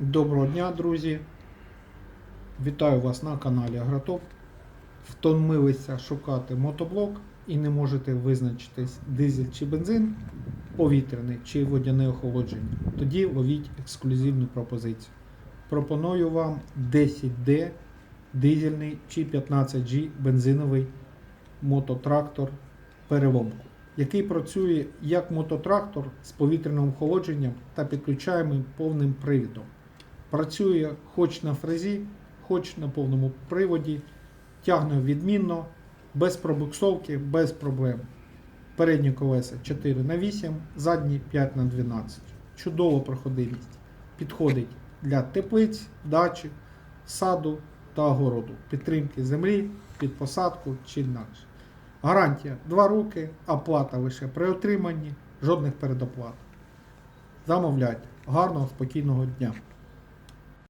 Доброго дня, друзі! Вітаю вас на каналі Агротоп. Втомилися шукати мотоблок і не можете визначитись дизель чи бензин, повітряний чи водяне охолодження. Тоді ловіть ексклюзивну пропозицію. Пропоную вам 10D дизельний чи 15G бензиновий мототрактор переломку, який працює як мототрактор з повітряним охолодженням та підключаємим повним привідом. Працює хоч на фрезі, хоч на повному приводі, тягне відмінно, без пробуксовки, без проблем. Передні колеса 4 на 8, задні 5 на 12. Чудова проходимість. Підходить для теплиць, дачі, саду та огороду, підтримки землі, під посадку чи інакше. Гарантія 2 роки, оплата лише при отриманні, жодних передоплат. Замовляйте. Гарного, спокійного дня!